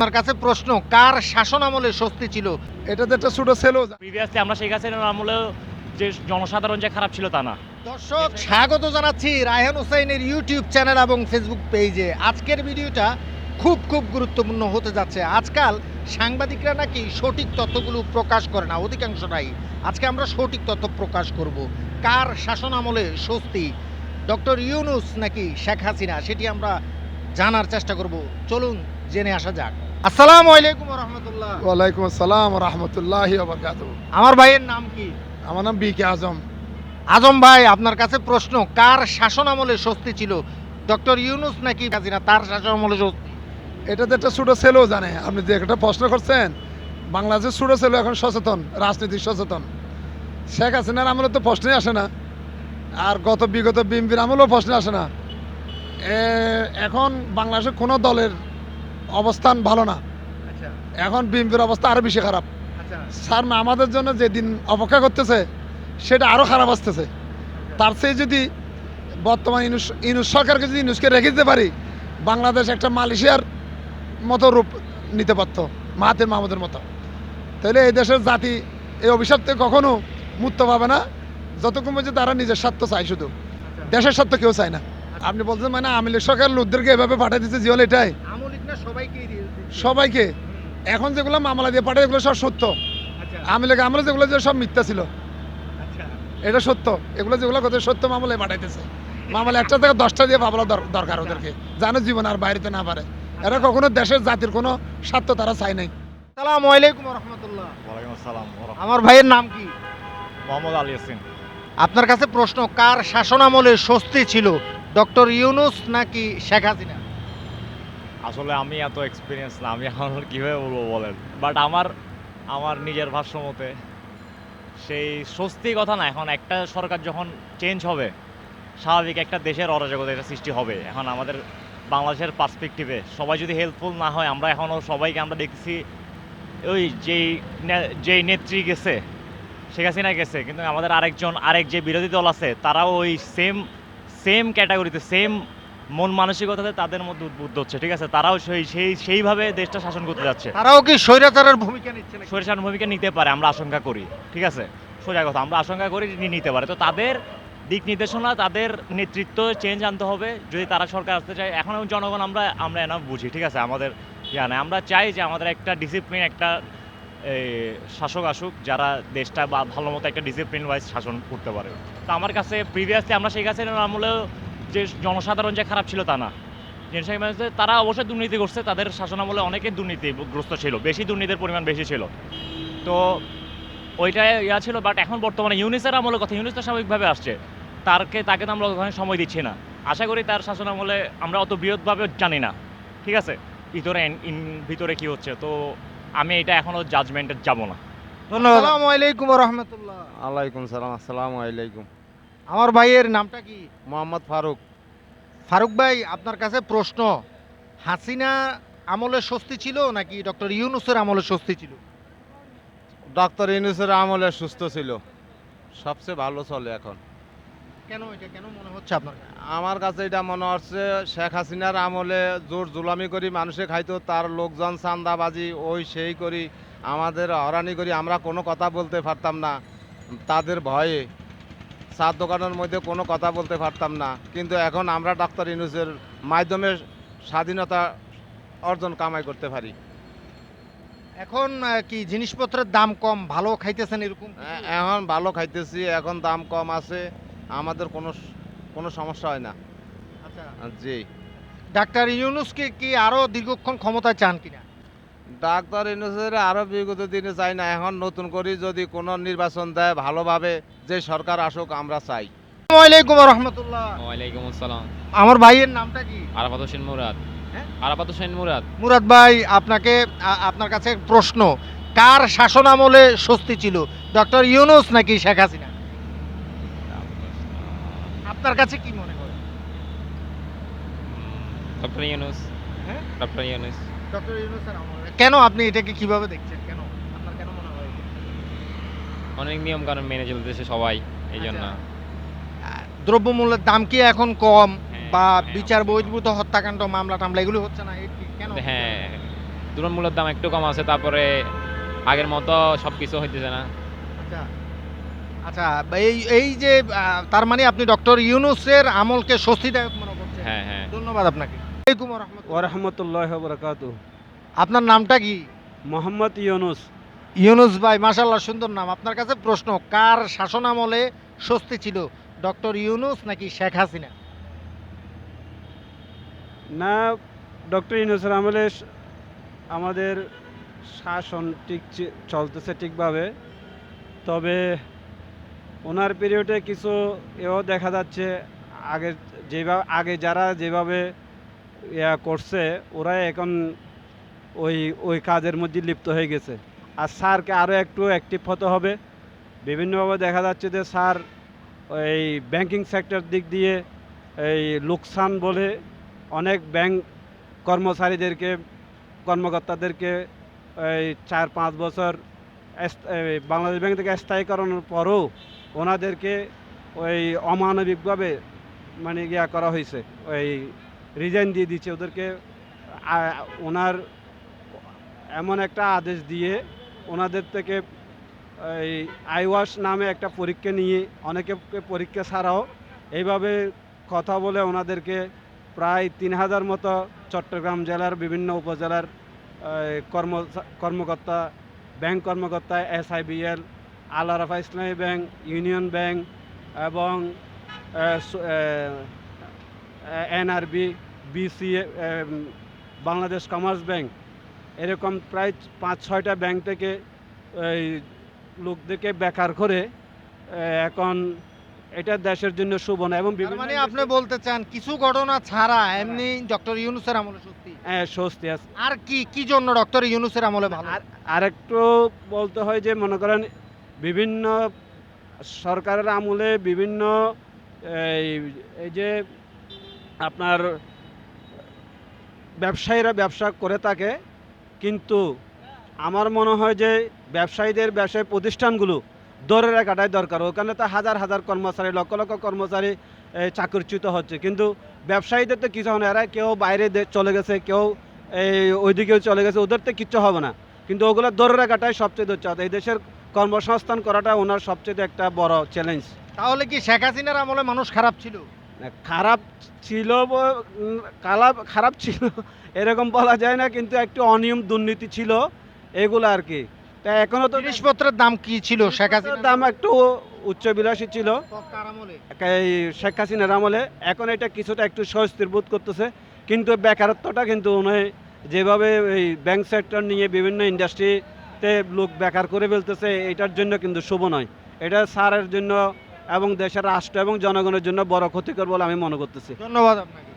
আপনার কাছে প্রশ্ন কার শাসন আমলে স্বস্তি ছিল? এটা তো একটা ছোট জানে। প্রিভিয়াসলি আমরা শেখ হাসিনার আমলেও যে জনসাধারণ যে খারাপ ছিল তা না। দর্শক স্বাগত জানাচ্ছি রায়হান হোসেনের ইউটিউব চ্যানেল এবং ফেসবুক পেজে। আজকের ভিডিওটা খুব খুব গুরুত্বপূর্ণ হতে যাচ্ছে। আজকাল সাংবাদিকরা নাকি সঠিক তথ্যগুলো প্রকাশ করে না অধিকাংশ অধিকাংশটাই। আজকে আমরা সঠিক তথ্য প্রকাশ করব। কার শাসন আমলে স্বস্তি? ডক্টর ইউনুস নাকি শেখ হাসিনা সেটি আমরা জানার চেষ্টা করব। চলুন জেনে আসা যাক। আসসালামু আলাইকুম রহমতুল্লাহ ওয়ালাইকুম আসসালাম রহমতুল্লাহি আমার ভাইয়ের নাম কি? আমার নাম বি কে আজম। আজম ভাই আপনার কাছে প্রশ্ন কার শাসন আমলে স্বস্তি ছিল? ডক্টর ইউনুস নাকি হাসিনা? তার শাসন আমলে স্বস্তি। এটা তো একটা ছোট ছেলেও জানে। আপনি যে একটা প্রশ্ন করছেন বাংলাদেশের ছোট ছেলে এখন সচেতন রাজনীতিক সচেতন। শেখ হাসিনার আমলে তো প্রশ্নই আসে না। আর গত বিগত বিএনপির আমলেও প্রশ্ন আসে না। এখন বাংলাদেশের কোনো দলের অবস্থান ভালো না। আচ্ছা। এখন বিএনপির অবস্থা আরও বেশি খারাপ। আচ্ছা। স্যার না আমাদের জন্য যে দিন অপেক্ষা করতেছে সেটা আরও খারাপ আসতেছে। তার চেয়ে যদি বর্তমান ইনুস ইনুস সরকারকে যদি ইনুসকে রেখে দিতে পারি বাংলাদেশ একটা মালয়েশিয়ার মতো রূপ নিতে পারত মাহাতের মাহমুদের মতো। তাহলে এই দেশের জাতি এই অভিশাপ থেকে কখনো মুক্ত পাবে না যতক্ষণ পর্যন্ত তারা নিজের স্বার্থ চায় শুধু। দেশের স্বার্থ কেউ চায় না। আপনি বলছেন মানে আওয়ামী লীগ সরকার লোকদেরকে এভাবে পাঠিয়ে দিচ্ছে জিওল এটাই। সবাইকে। এখন যেগুলো মামলা দিয়ে পাঠায় এগুলো সব সত্য। আচ্ছা। আওয়ামী লীগ আমলে যেগুলো যে সব মিথ্যা ছিল। আচ্ছা। এটা সত্য। এগুলো যেগুলো কথা সত্য মামলায় পাঠাইতেছে। মামলা একটা থেকে দশটা দিয়ে পাবলা দরকার ওদেরকে। জানো জীবন আর বাইরেতে না পারে। এরা কখনো দেশের জাতির কোনো স্বার্থ তারা চায় নাই। আসসালামু আলাইকুম রহমতুল্লাহ আসসালাম আমার ভাইয়ের নাম কি? মোহাম্মদ আলী ইয়াসিন। আপনার কাছে প্রশ্ন কার শাসন আমলে স্বস্তি ছিল? ডক্টর ইউনুস নাকি শেখ হাসিনা? আসলে আমি এত এক্সপিরিয়েন্স না, আমি এখন কীভাবে বলব বলেন? বাট আমার আমার নিজের ভাষ্য মতে সেই স্বস্তি কথা না, এখন একটা সরকার যখন চেঞ্জ হবে, স্বাভাবিক একটা দেশের অরাজকতা এটা সৃষ্টি হবে। এখন আমাদের বাংলাদেশের পার্সপেক্টিভে সবাই যদি হেল্পফুল না হয়, আমরা এখনও সবাইকে আমরা দেখছি ওই যেই যেই নেত্রী গেছে, শেখ হাসিনা গেছে, কিন্তু আমাদের আরেকজন, আরেক যে বিরোধী দল আছে, তারাও ওই সেম সেম ক্যাটাগরিতে সেম মন মানসিকতাতে তাদের মধ্যে উদ্বুদ্ধ হচ্ছে ঠিক আছে? তারাও সেই সেই সেইভাবে দেশটা শাসন করতে যাচ্ছে। তারাও কি স্বৈরাচারের ভূমিকা নিচ্ছে? সরিষার ভূমিকা নিতে পারে আমরা আশঙ্কা করি ঠিক আছে? সোজা কথা আমরা আশঙ্কা করি নিতে পারে। তো তাদের দিক নির্দেশনা তাদের নেতৃত্ব চেঞ্জ আনতে হবে। যদি তারা সরকার আসতে চায় এখন জনগণ আমরা আমরা এনা বুঝি ঠিক আছে? আমাদের জানে আমরা চাই যে আমাদের একটা ডিসিপ্লিন একটা শাসক আসুক যারা দেশটা বা ভালো মতো একটা ডিসিপ্লিন ওয়াইজ শাসন করতে পারে। তো আমার কাছে প্রিভিয়াসলি আমরা সেই কাছে আমলেও যে জনসাধারণ যে খারাপ ছিল তা না। তারা অবশ্যই দুর্নীতি করছে তাদের শাসনামলে অনেকে দুর্নীতিগ্রস্ত ছিল বেশি দুর্নীতির পরিমাণ বেশি ছিল। তো ওইটা ইয়া ছিল বাট এখন বর্তমানে ইউনিসের আমলে কথা ইউনিস তো স্বাভাবিকভাবে আসছে। তারকে তাকে তো আমরা ওখানে সময় দিচ্ছি না। আশা করি তার শাসনামলে আমরা অত বৃহৎভাবে জানি না। ঠিক আছে? ভিতরে ভিতরে কি হচ্ছে? তো আমি এটা এখনও জাজমেন্টে যাব না। ধন্যবাদ। আসসালামু আলাইকুম রহমতুল্লাহ। আলাইকুম সালাম আসসালামু আলাইকুম। আমার ভাইয়ের নামটা কি? মোহাম্মদ ফারুক। ফারুক ভাই আপনার কাছে প্রশ্ন হাসিনা আমলে স্বস্তি ছিল নাকি ডক্টর ইউনুসের আমলে স্বস্তি ছিল? ডক্টর ইউনুসের আমলে সুস্থ ছিল। সবচেয়ে ভালো চলে এখন। কেন এটা কেন মনে হচ্ছে আপনার আমার কাছে এটা মনে হচ্ছে শেখ হাসিনার আমলে জোর জুলামি করি মানুষে খাইতো তার লোকজন চান্দাবাজি ওই সেই করি আমাদের হরানি করি আমরা কোনো কথা বলতে পারতাম না। তাদের ভয়ে চার দোকানের মধ্যে কোনো কথা বলতে পারতাম না। কিন্তু এখন আমরা ডাক্তার ইউনুসের মাধ্যমে স্বাধীনতা অর্জন কামাই করতে পারি। এখন কি জিনিসপত্রের দাম কম? ভালো খাইতেছেন এরকম এখন ভালো খাইতেছি এখন দাম কম আছে। আমাদের কোনো কোনো সমস্যা হয় না। আচ্ছা। জি। ডাক্তার ইউনুসকে কি আরও দীর্ঘক্ষণ ক্ষমতা চান কিনা? ডাক্তার ইউনুসের আরও বিগত দিনে চাই না। এখন নতুন করে যদি কোনো নির্বাচন দেয় ভালোভাবে যে সরকার আসুক আমরা চাই। রহমতুল্লাহ। ওয়ালাইকুম আসসালাম। আমার ভাইয়ের নামটা কি? আরাফাত হোসেন মুরাদ। হ্যাঁ? আরাফাত হোসেন মুরাদ। মুরাদ ভাই আপনাকে আপনার কাছে প্রশ্ন। কার শাসন আমলে স্বস্তি ছিল? ডক্টর ইউনুস নাকি শেখ হাসিনা? আপনার কাছে কি মনে হয়? ডক্টর ইউনুস। হ্যাঁ? ডক্টর ইউনুস। ডক্টর ইউনুসের আমলে কেন আপনি এটাকে কীভাবে দেখছেন? কেন আপনার কেন মনে হয় অনেক নিয়ম কানুন মেনে চলতেছে সবাই এই জন্য। আচ্ছা। দ্রব্যমূল্যের দাম কি এখন কম হ্যাঁ, বা হ্যাঁ। বিচার বহির্ভূত হত্যাকাণ্ড মামলা টামলা এগুলো হচ্ছে না? কেন হ্যাঁ দ্রব্যমূল্যের দাম একটু কম আছে তারপরে আগের মতো সব কিছু হইতেছে না। আচ্ছা। আচ্ছা এই এই যে তার মানে আপনি ডক্টর ইউনুসের আমলকে স্বস্তিদায়ক মনে করছেন? হ্যাঁ হ্যাঁ। ধন্যবাদ আপনাকে। ওয়ালাইকুম রাহমাতুল্লাহ। ওরহমতুল্লাহ বরকাত আপনার নামটা কি? মোহাম্মদ ইউনুস। ইউনুস ভাই মাশাল্লাহ সুন্দর নাম। আপনার কাছে প্রশ্ন, কার শাসন আমলে স্বস্তি ছিল, ডক্টর ইউনুস নাকি শেখ হাসিনা? না, ডক্টর ইউনুসের আমলে আমাদের শাসন ঠিক চলতেছে ঠিকভাবে। তবে ওনার পিরিয়ডে কিছু এও দেখা যাচ্ছে, আগে যেভাবে আগে যারা যেভাবে ইয়া করছে ওরা এখন ওই ওই কাজের মধ্যে লিপ্ত হয়ে গেছে। আর স্যারকে আরও একটু অ্যাক্টিভ হতে হবে। বিভিন্নভাবে দেখা যাচ্ছে যে স্যার ওই ব্যাংকিং সেক্টর দিক দিয়ে এই লোকসান বলে অনেক ব্যাংক কর্মচারীদেরকে, কর্মকর্তাদেরকে এই চার পাঁচ বছর বাংলাদেশ ব্যাংক থেকে স্থায়ী করানোর পরও ওনাদেরকে ওই অমানবিকভাবে মানে ইয়া করা হয়েছে, ওই রিজাইন দিয়ে দিচ্ছে। ওদেরকে ওনার এমন একটা আদেশ দিয়ে ওনাদের থেকে এই আইওয়াশ নামে একটা পরীক্ষা নিয়ে অনেকে পরীক্ষা ছাড়াও এইভাবে কথা বলে ওনাদেরকে প্রায় তিন হাজার মতো চট্টগ্রাম জেলার বিভিন্ন উপজেলার কর্ম, কর্মকর্তা, ব্যাংক কর্মকর্তা S SIBL Al Arafah Islami bank, union bank এবং NRB BC Bangladesh commerce bank এরকম প্রায় পাঁচ ছয়টা ব্যাংক থেকে এই লোকদেরকে বেকার করে এখন এটা দেশের জন্য শুভ না এবং মানে আপনি বলতে চান কিছু ঘটনা ছাড়া এমনি ডক্টর ইউনুসের আমলে স্বস্তি হ্যাঁ, স্বস্তি আছে। আর কি কি জন্য ডক্টর ইউনুসের আমলে ভালো? আর আরেকটু বলতে হয় যে মনে করেন বিভিন্ন সরকারের আমলে বিভিন্ন এই এই যে আপনার ব্যবসায়ীরা ব্যবসা করে থাকে কিন্তু আমার মনে হয় যে ব্যবসায়ীদের ব্যবসায়ী প্রতিষ্ঠানগুলো ধরে রাখাটাই দরকার। ওখানে তো হাজার হাজার কর্মচারী, লক্ষ লক্ষ কর্মচারী চাকরিচ্যুত হচ্ছে। কিন্তু ব্যবসায়ীদের তো কিছু হয় না। এরা কেউ বাইরে চলে গেছে, কেউ ওইদিকেও চলে গেছে। ওদের তো কিচ্ছু হবে না। কিন্তু ওগুলো ধরে রাখাটাই সবচেয়ে হচ্ছে এই দেশের কর্মসংস্থান করাটা ওনার সবচেয়ে একটা বড় চ্যালেঞ্জ তাহলে কি শেখ হাসিনার আমলে মানুষ খারাপ ছিল? খারাপ ছিল খারাপ খারাপ ছিল এরকম বলা যায় না কিন্তু একটু অনিয়ম দুর্নীতি ছিল এগুলো আর কি। তা এখনও তো জিনিসপত্রের দাম কি ছিল শেখ হাসিনার দাম একটু উচ্চবিলাসী ছিল। এই শেখ হাসিনার আমলে। এখন এটা কিছুটা একটু স্বস্তির বোধ করতেছে কিন্তু বেকারত্বটা কিন্তু উনি যেভাবে এই ব্যাংক সেক্টর নিয়ে বিভিন্ন ইন্ডাস্ট্রিতে লোক বেকার করে ফেলতেছে এটার জন্য কিন্তু শুভ নয়। এটা সারের জন্য এবং দেশের রাষ্ট্র এবং জনগণের জন্য বড় ক্ষতিকর বলে আমি মনে করতেছি। ধন্যবাদ আপনাকে।